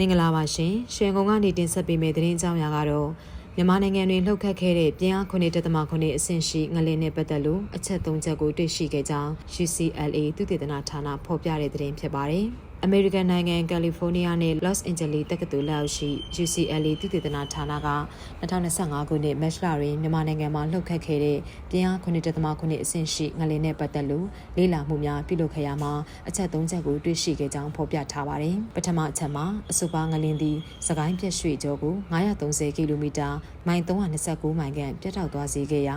မင်္ဂလာပါရှင်ရွှေကုန်းကနေတင်ဆက်ပေးမယ့်သတင်းအကြောင်းအရာကတော့မြန်မာနိုင်ငံတွင်လှုပ်ခတ်ခဲ့တဲ့ပြင်အား9.9အဆင့်ရှိငလင်းနဲ့ပတ်သက်လို့အချက်၃ချက်ကိုတွေ့ရှိခဲ့ကြောင်း UCLA သုတေသနဌာနဖော်ပြတဲ့သတင်းဖြစ်ပါတယ်။ အမေရိကန်နိုင်ငံကယ်လီဖိုးနီးယားနဲ့ Los Angeles တက္ကသိုလ်လက်ရှိ UCLA သုတေသနဌာနက2025ခုနှစ်မတ်လတွင်မြန်မာနိုင်ငံမှာလှုပ်ခတ်ခဲ့တဲ့ပြင်အား9.9အဆင့်ရှိငလင်းနဲ့ပတ်သက်လို့လေ့လာမှုများပြုလုပ်ခဲ့ရမှာအချက်၃ချက်ကိုတွေ့ရှိခဲ့ကြောင်းဖော်ပြထားပါတယ်။ပထမအချက်မှာအဆိုပါငလင်းသည်စကိုင်းပြက်ရွှေကျော်ကို930ကီလိုမီတာမိုင်329မိုင်ခန့်ပြတ်တောက်သွားစေခဲ့ရာ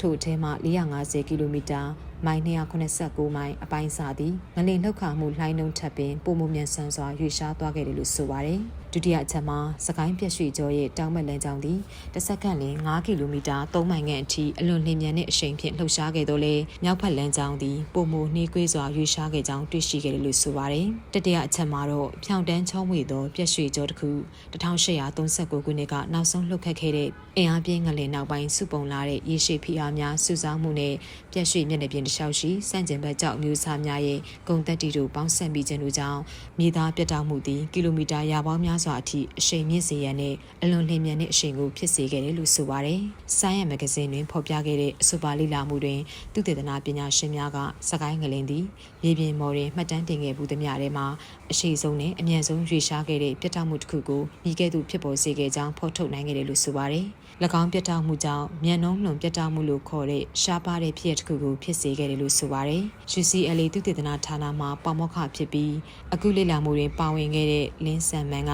ထို့အထဲမှ450ကီလိုမီတာမိုင်289မိုင်အပိုင်းစာသည်ငလင်လှုပ်ခါမှုလှိုင်းနှုန်းထပ်ပင်ပုံမမြန်ဆန်စွာရွေ့ရှားသွားခဲ့တယ်လို့ဆိုပါတယ်။ဒုတိယအချက်မှာစကိုင်းပြက်ရွှေကျော်ရဲ့တောင်ဘက်လမ်းကြောင်းသည်တစ်စက္ကန့်လင်9ကီလိုမီတာ3မိုင်ခန့်အထိအလွန်လျင်မြန်တဲ့အရှိန်ဖြင့်လှုပ်ရှားခဲ့တော့လေမြောက်ဘက်လမ်းကြောင်းသည်ပုံမနှေးကွေးစွာရွေ့ရှားခဲ့ကြောင်းတွေ့ရှိခဲ့တယ်လို့ဆိုပါတယ်။တတိယအချက်မှာတော့ဖြောင်တန်းချောင်းဝေသောပြက်ရွှေကျော်တစ်ခု1839ခုနှစ်ကနောက်ဆုံးလှုပ်ခတ်ခဲ့တဲ့အင်အားပြင်းငလင်နောက်ပိုင်းစုပုံလာတဲ့ရေရှည်ဖိအားများစုဆောင်းမှုနဲ့ပြက်ရွှေမျက်နှာပြင်တစ်လျှောက်ရှိစန့်ကျင်ဘက်ကြောက်မျိုးစားများရဲ့ဂုံတက်တီတို့ပေါင်းစပ်မိခြင်းတို့ကြောင့်မြေသားပြတ်တောက်မှုသည်ကီလိုမီတာရာပေါင်းများစွာအထိအရှိန်မြင့်စေရန်နဲ့အလွန်လျင်မြန်တဲ့အရှိန်ကိုဖြစ်စေခဲ့တယ်လို့ဆိုပါတယ်။ဆိုင်းရမဂဇင်းတွင်ဖော်ပြခဲ့တဲ့အဆိုပါလေ့လာမှုတွင်သူတေသနာပညာရှင်များကစကိုင်းငလင်သည်မြေပြင်မော်တွင်မှတ်တမ်းတင်ခဲ့မှုသည်များထဲမှာအရှိဆုံးနဲ့အမြန်ဆုံးရွေရှားခဲ့တဲ့ပြတ်တောက်မှုတစ်ခုကိုမိခဲ့သူဖြစ်ပေါ်စေခဲ့ကြောင်းဖော်ထုတ်နိုင်ခဲ့တယ်လို့ဆိုပါတယ်။၎င်းပြတ်တောက်မှုကြောင့်မြန်နှုံးလွန်ပြတ်တောက်မှုလို့ခေါ်တဲ့ရှားပါတဲ့ဖြစ်ရပ်တစ်ခုကိုဖြစ်စေခဲ့တယ်လို့ဆိုပါတယ်။ UCLA သုတေသနဌာနမှပေါမောက္ခဖြစ်ပြီးအခုလေ့လာမှုတွင်ပါဝင်ခဲ့တဲ့လင်းဆန်မန်က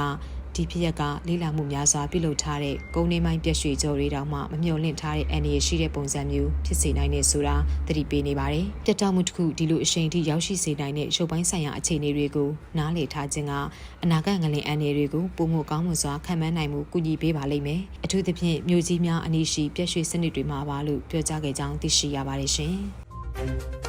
ဒီဖြစ်ရက်ကလေးလာမှုများစွာပြုလုပ်ထားတဲ့ကုန်းနေမိုင်းပြက်ရွှေကြော်တွေတောင်မှမမျှော်လင့်ထားတဲ့အနေရရှိတဲ့ပုံစံမျိုးဖြစ်စေနိုင်နေဆိုတာသတိပေးနေပါတယ်။ပြတ်တောက်မှုတစ်ခုဒီလိုအရှိန်ထိရောက်ရှိစေနိုင်တဲ့ရုပ်ပိုင်းဆိုင်ရာအခြေအနေတွေကိုနားလည်ထားခြင်းကအနာဂတ်ငလင်အနေတွေကိုပုံမှုကောင်းမွန်စွာခံမှန်းနိုင်မှုကူညီပေးပါလိမ့်မယ်။အထူးသဖြင့်မြို့ကြီးများအနည်းရှိပြက်ရွှေစနစ်တွေမှာပါလို့ပြောကြားခဲ့ကြောင်းသိရှိရပါတယ်ရှင်။ Thank you.